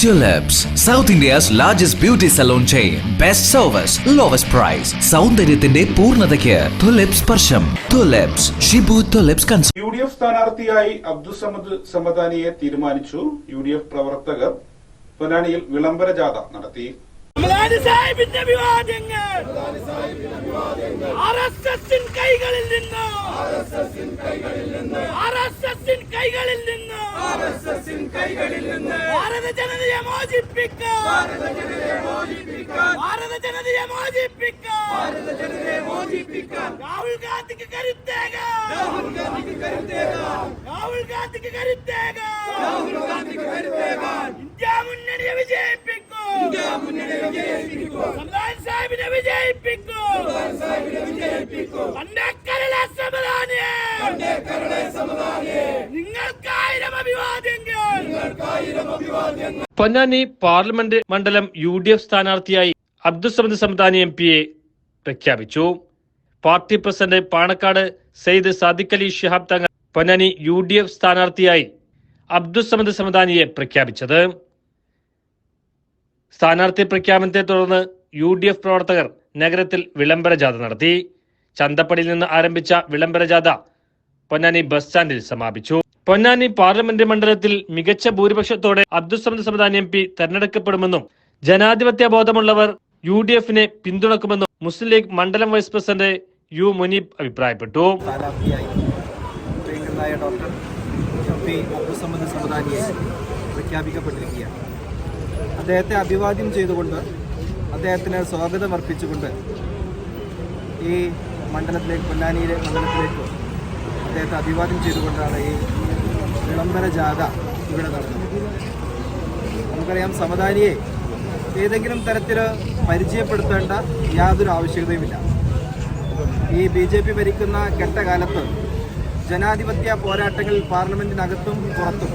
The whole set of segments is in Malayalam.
Tulips, South India's largest beauty salon chain. Best service, lowest price. സൗന്ദര്യത്തിന്റെ പൂർണതയ്ക്ക് തുലിപ്സ് സ്പർശം തുലിപ്സ് ഷിബു തുലിപ്സ് കൺസ് യു ഡി എഫ് സ്ഥാനാർത്ഥിയായി അബ്ദുസമദ് സമദാനിയെ തീരുമാനിച്ചു യു ഡി എഫ് പ്രവർത്തകർ പൊന്നാനിയിൽ വിളംബര ജാഥ നടത്തി സാഹിബിന്റെ വിവാദങ്ങൾ. ആർ എസ് എസിൻ കൈകളിൽ നിന്ന്. ആർ എസ് എസിൻ കൈകളിൽ നിന്ന്. ഭാരത ജനതയെ മോചിപ്പിക്കാൻ. ഭാരത ജനതയെ മോചിപ്പിക്കാൻ. രാഹുൽ ഗാന്ധിക്ക് കരുത്തേകാൻ രാഹുൽ ഗാന്ധിക്ക് കരുത്തേകാൻ ഇന്ത്യ മുന്നണിയെ വിജയിപ്പിക്കും സാഹിബിനെ വിജയിപ്പിക്കും. പൊന്നാനി പാർലമെന്റ് മണ്ഡലം യു ഡി എഫ് സ്ഥാനാർത്ഥിയായി അബ്ദുസമദ് സമദാനി എം പിയെ പ്രഖ്യാപിച്ചു. Party president Panakkad Sayed Sadiq Ali Shihab Thangal Ponnani U D F സ്ഥാനാർത്ഥിയായി അബ്ദുസമദ് സമദാനിയെ പ്രഖ്യാപിച്ചത്. സ്ഥാനാർത്ഥി പ്രഖ്യാപനത്തെ തുടർന്ന് യു ഡി എഫ് പ്രവർത്തകർ നഗരത്തിൽ വിളംബര ജാഥ നടത്തി. ചന്തപ്പടിയിൽ നിന്ന് ആരംഭിച്ച വിളംബര ജാഥ പൊന്നാനി ബസ് സ്റ്റാൻഡിൽ സമാപിച്ചു. പൊന്നാനി പാർലമെന്റ് മണ്ഡലത്തിൽ മികച്ച ഭൂരിപക്ഷത്തോടെ അബ്ദുസമദ് സമദാനി എം പി തെരഞ്ഞെടുക്കപ്പെടുമെന്നും ജനാധിപത്യ ബോധമുള്ളവർ യു ഡി എഫിനെ പിന്തുണക്കുമെന്നും മുസ്ലിം ലീഗ് മണ്ഡലം വൈസ് പ്രസിഡന്റ് യു മുനീബ് അഭിപ്രായപ്പെട്ടു. ഡോക്ടർ പ്രഖ്യാപിക്കപ്പെട്ടിരിക്കുകയാണ്. അദ്ദേഹത്തെ അഭിവാദ്യം ചെയ്തുകൊണ്ട് അദ്ദേഹത്തിന് സ്വാഗതം അർപ്പിച്ചുകൊണ്ട് ഈ മണ്ഡലത്തിലേക്ക് പൊന്നാനിയിലെ മണ്ഡലത്തിലേക്ക് അദ്ദേഹത്തെ അഭിവാദ്യം ചെയ്തുകൊണ്ടാണ് ഈ വിളംബര ജാഥ ഇവിടെ നടന്നത്. നമുക്കറിയാം സമദാനിയെ ഏതെങ്കിലും തരത്തിൽ പരിചയപ്പെടുത്തേണ്ട യാതൊരു ആവശ്യകതയുമില്ല. ഈ ബി ജെ പി ഭരിക്കുന്ന ഘട്ടകാലത്ത് ജനാധിപത്യ പോരാട്ടങ്ങളിൽ പാർലമെന്റിനകത്തും പുറത്തും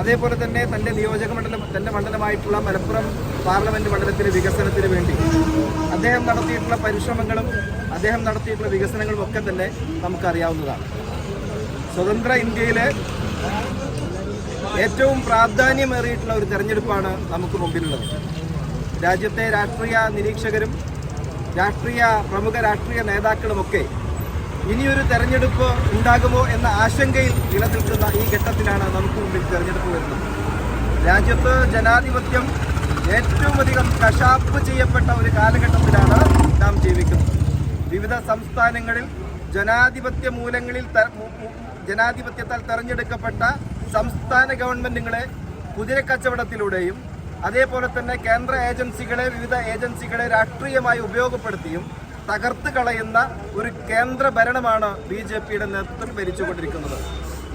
അതേപോലെ തന്നെ തന്റെ നിയോജക മണ്ഡലം തന്റെ മണ്ഡലമായിട്ടുള്ള മലപ്പുറം പാർലമെന്റ് മണ്ഡലത്തിലെ വികസനത്തിന് വേണ്ടി. അദ്ദേഹം നടത്തിയിട്ടുള്ള പരിശ്രമങ്ങളും അദ്ദേഹം നടത്തിയിട്ടുള്ള വികസനങ്ങളും ഒക്കെ തന്നെ നമുക്കറിയാവുന്നതാണ്. സ്വതന്ത്ര ഇന്ത്യയിലെ ഏറ്റവും പ്രാധാന്യമേറിയിട്ടുള്ള ഒരു തെരഞ്ഞെടുപ്പാണ് നമുക്ക് മുമ്പിലുള്ളത്. രാജ്യത്തെ രാഷ്ട്രീയ നിരീക്ഷകരും രാഷ്ട്രീയ പ്രമുഖ രാഷ്ട്രീയ നേതാക്കളുമൊക്കെ ഇനിയൊരു തെരഞ്ഞെടുപ്പ് ഉണ്ടാകുമോ എന്ന ആശങ്കയിൽ നിലനിൽക്കുന്ന ഈ ഘട്ടത്തിലാണ് നമുക്ക് മുമ്പിൽ തെരഞ്ഞെടുപ്പ് വരുന്നത്. രാജ്യത്ത് ജനാധിപത്യം ഏറ്റവും അധികം കശാപ്പ് ചെയ്യപ്പെട്ട ഒരു കാലഘട്ടത്തിലാണ് നാം ജീവിക്കുന്നത്. വിവിധ സംസ്ഥാനങ്ങളിൽ ജനാധിപത്യ മൂലങ്ങളിൽ ജനാധിപത്യത്താൽ തെരഞ്ഞെടുക്കപ്പെട്ട സംസ്ഥാന ഗവൺമെന്റുകളെ കുതിരക്കച്ചവടത്തിലൂടെയും അതേപോലെ തന്നെ കേന്ദ്ര ഏജൻസികളെ വിവിധ ഏജൻസികളെ രാഷ്ട്രീയമായി ഉപയോഗപ്പെടുത്തിയും തകർത്ത് കളയുന്ന ഒരു കേന്ദ്ര ഭരണമാണ് ബി ജെ പിയുടെ നേതൃത്വത്തിൽ ഭരിച്ചുകൊണ്ടിരിക്കുന്നത്.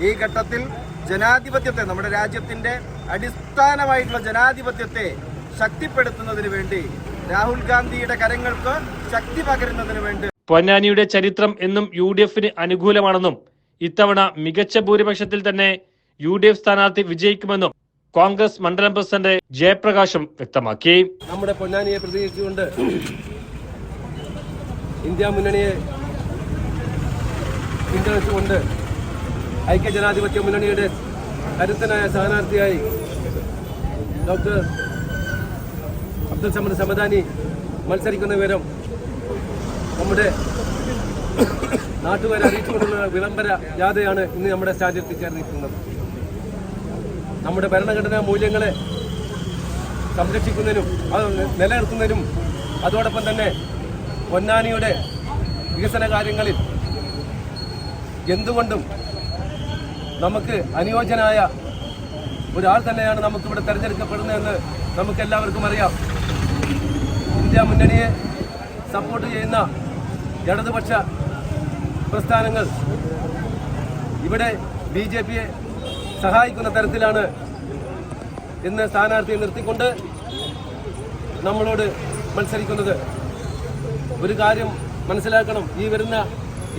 ഈ ഘട്ടത്തിൽ ജനാധിപത്യത്തെ നമ്മുടെ രാജ്യത്തിന്റെ അടിസ്ഥാനമായിട്ടുള്ള ജനാധിപത്യത്തെ ശക്തിപ്പെടുത്തുന്നതിന് വേണ്ടി രാഹുൽ ഗാന്ധിയുടെ കരങ്ങൾക്ക് ശക്തി പകരുന്നതിന് വേണ്ടി പൊന്നാനിയുടെ ചരിത്രം എന്നും യു ഡി എഫിന് അനുകൂലമാണെന്നും ഇത്തവണ മികച്ച ഭൂരിപക്ഷത്തിൽ തന്നെ യു ഡി എഫ് സ്ഥാനാർത്ഥി വിജയിക്കുമെന്നും കോൺഗ്രസ് മണ്ഡലം പ്രസിഡന്റ് ജയപ്രകാശും വ്യക്തമാക്കി. നമ്മുടെ പൊന്നാനിയെ പ്രതികരിച്ചുകൊണ്ട് ഇന്ത്യ മുന്നണിയെ പിന്തുണച്ചുകൊണ്ട് ഐക്യ ജനാധിപത്യ മുന്നണിയുടെ കരുത്തനായ സ്ഥാനാർത്ഥിയായി ഡോക്ടർ അബ്ദുൽ സമദ് സമദാനി മത്സരിക്കുന്ന വിവരം നമ്മുടെ നാട്ടുകാരെ അറിയിച്ചുകൊണ്ടുള്ള വിളംബര ജാഥയാണ് ഇന്ന് നമ്മുടെ സ്റ്റാജിൽ ചേർന്നിരിക്കുന്നത്. നമ്മുടെ ഭരണഘടനാ മൂല്യങ്ങളെ സംരക്ഷിക്കുന്നതിനും അത് നിലനിർത്തുന്നതിനും അതോടൊപ്പം തന്നെ പൊന്നാനിയുടെ വികസന കാര്യങ്ങളിൽ എന്തുകൊണ്ടും നമുക്ക് അനുയോജ്യനായ ഒരാൾ തന്നെയാണ് നമുക്കിവിടെ തിരഞ്ഞെടുക്കപ്പെടുന്നതെന്ന് നമുക്ക് എല്ലാവർക്കും അറിയാം. ഇന്ത്യ മുന്നണിയെ സപ്പോർട്ട് ചെയ്യുന്ന ഇടതുപക്ഷ പ്രസ്ഥാനങ്ങൾ ഇവിടെ ബി ജെ പിയെ സഹായിക്കുന്ന തരത്തിലാണ് ഇന്ന് സ്ഥാനാർത്ഥിയെ നിർത്തിക്കൊണ്ട് നമ്മളോട് മത്സരിക്കുന്നത്. ഒരു കാര്യം മനസ്സിലാക്കണം. ഈ വരുന്ന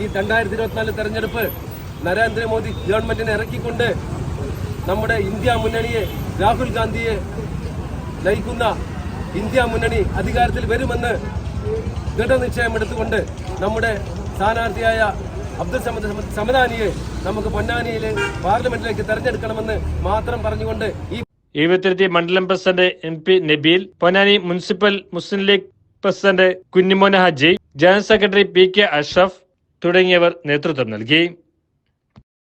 ഈ രണ്ടായിരത്തി ഇരുപത്തിനാല് തെരഞ്ഞെടുപ്പ് നരേന്ദ്രമോദി ഗവൺമെന്റിനെ ഇറക്കിക്കൊണ്ട് നമ്മുടെ ഇന്ത്യ മുന്നണിയെ രാഹുൽ ഗാന്ധിയെ നയിക്കുന്ന ഇന്ത്യ മുന്നണി അധികാരത്തിൽ വരുമെന്ന് ദൃഢനിശ്ചയം എടുത്തുകൊണ്ട് നമ്മുടെ സ്ഥാനാർത്ഥിയായ അബ്ദുൾ സമദ് സമദാനിയെ നമുക്ക് പൊന്നാനിയിലെ പാർലമെന്റിലേക്ക് തെരഞ്ഞെടുക്കണമെന്ന് മാത്രം പറഞ്ഞുകൊണ്ട് ഈ എഴുപത്തിരത്തി മണ്ഡലം president M P Nabeel Ponnani municipal Muslim League president Kunhimon Haji general secretary P K Ashraf തുടങ്ങിയവർ നേതൃത്വം നൽകി.